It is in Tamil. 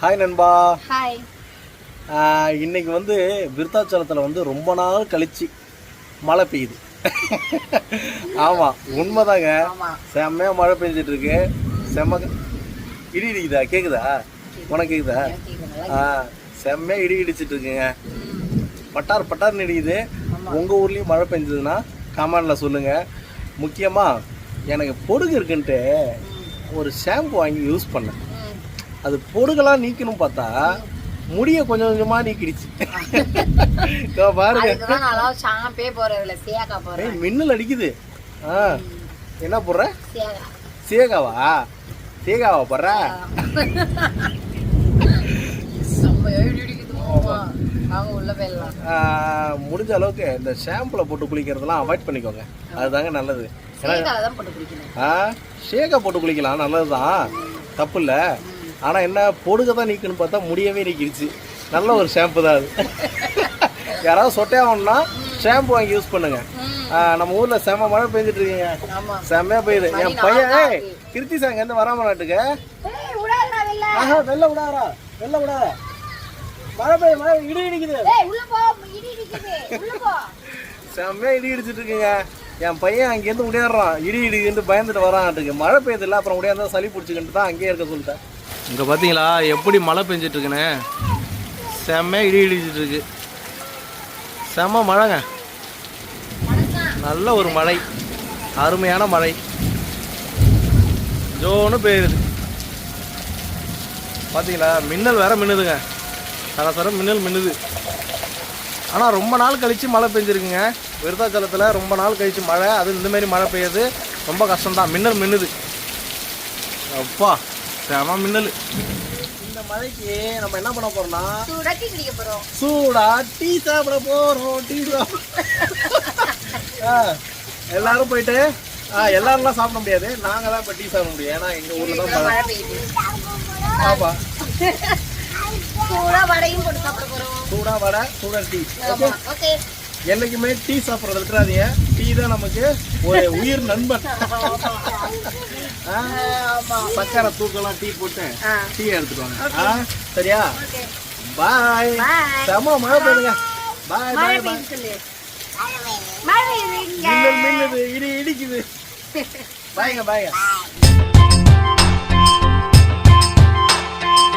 ஹாய் நண்பா. ஹாய் இன்னைக்கு வந்து விருத்தாச்சலத்தில் வந்து ரொம்ப நாள் கழிச்சு மழை பெய்யுது. ஆமாம் உண்மைதாங்க. செம்மையாக மழை பெஞ்சிட்டு இருக்கு செம்ம இடி இடிக்குதா? கேக்குதா? உனக்கு கேக்குதா? ஆ செம்மையாக இடி இடிச்சிட்டு இருக்குங்க பட்டார் பட்டார்னு இடிக்குது. உங்கள் ஊர்லேயும் மழை பெஞ்சதுன்னா கமெண்டில் சொல்லுங்கள் முக்கியமாக எனக்கு பொடுகு இருக்குன்ட்டு ஒரு ஷாம்பு வாங்கி யூஸ் பண்ணேன். அது பொடுகெல்லாம் நீக்கணும் பார்த்தா முடிய கொஞ்சம் கொஞ்சமாக நீக்கிடுச்சு. பாருங்க. மின்னல் அடிக்குது. ஆ என்ன போடுற? சேகா சேகாவா சேகாவா போடுற? முடிஞ்ச அளவுக்கு இந்த ஷாம்புல போட்டு குளிக்கிறதெல்லாம் அவாய்ட் பண்ணிக்கோங்க. அதுதாங்க நல்லது. ஆ ஷேகா போட்டு குளிக்கலாம். நல்லதுதான். தப்பு இல்லை. ஆனால் என்ன பொடுக தான் நீக்கணும்னு பார்த்தா முடியவே நீக்கிடுச்சு. நல்ல ஒரு ஷாம்பு தான் அது. யாராவது சொட்டையாகணும்னா ஷாம்பு வாங்கி யூஸ் பண்ணுங்க. ஆ, நம்ம ஊரில் செம மழை பெஞ்சிட்டு இருக்கீங்க. செம்மையா பெய்யுது. என் பையன் ஏய் கிருத்தி சாங்க இருந்து வராம நாட்டுக்கு ஆஹா வெளில விடாதா வெளில விடாத மழை பெய்ய மழை இடி இடிக்குது. செம்மையா இடி இடிச்சிட்டு இருக்குங்க. என் பையன் அங்கேருந்து முடியாடுறான் இடி இடிக்குன்னு பயந்துட்டு வரான்ட்டுக்கு மழை பெய்யுது இல்லை அப்புறம் முடியாத சளி பிடிச்சிக்கிட்டு தான் அங்கேயே இருக்க சொல்லிட்டேன். இங்கே பார்த்தீங்களா எப்படி மழை பெஞ்சிட்ருக்குண்ணே இருக்குன்னு இடி இடிச்சிட்ருக்கு. செம்ம மழைங்க. நல்ல ஒரு மழை. அருமையான மழை. ஜோன்னு பெய்யுது. பார்த்தீங்களா மின்னல் வேற மின்னுதுங்க. சரசர மின்னல் மின்னுது. ஆனால் ரொம்ப நாள் கழித்து மழை பெஞ்சிருக்குங்க. விருத்தாச்சலத்தில் ரொம்ப நாள் கழித்து மழை. அது இந்தமாரி மழை பெய்யுது. ரொம்ப கஷ்டம்தான். மின்னல் மின்னுது. அப்பா. செம மின்னல். இந்த மழைக்கு நம்ம என்ன பண்ண போறோம்னா சுடட்டி குடிக்க போறோம். சூடா டீ சாப்பிட போறோம் டீ எல்லாரும் போயிட்டு ஆ எல்லாரும்லாம் சாப்பிட முடியாது. நாங்க தான் இப்போ டீ சாப்பிட முடியும். ஏன்னா எங்க ஊர்ல தான் மழை ஆமா. சூடா வடையும் போட்டு சாப்பிட போறோம். சூடா வடை சூடா டீ. ஓகே. என்னைக்குமே டீ சாப்பிட்றத விட்டுறாதீங்க. டீ தான் நமக்கு ஒரு உயிர் நண்பன்? சக்கரை தூக்கலாம் டீ போட்டு டீ எடுத்துட்டு வாங்க? சரியா? பாய். செம மழை பெய்யுங்க பாய் பாய் பாய். மின்னல் மின்னுது இடி இடிக்குது. பாய்ங்க பாய்ங்க.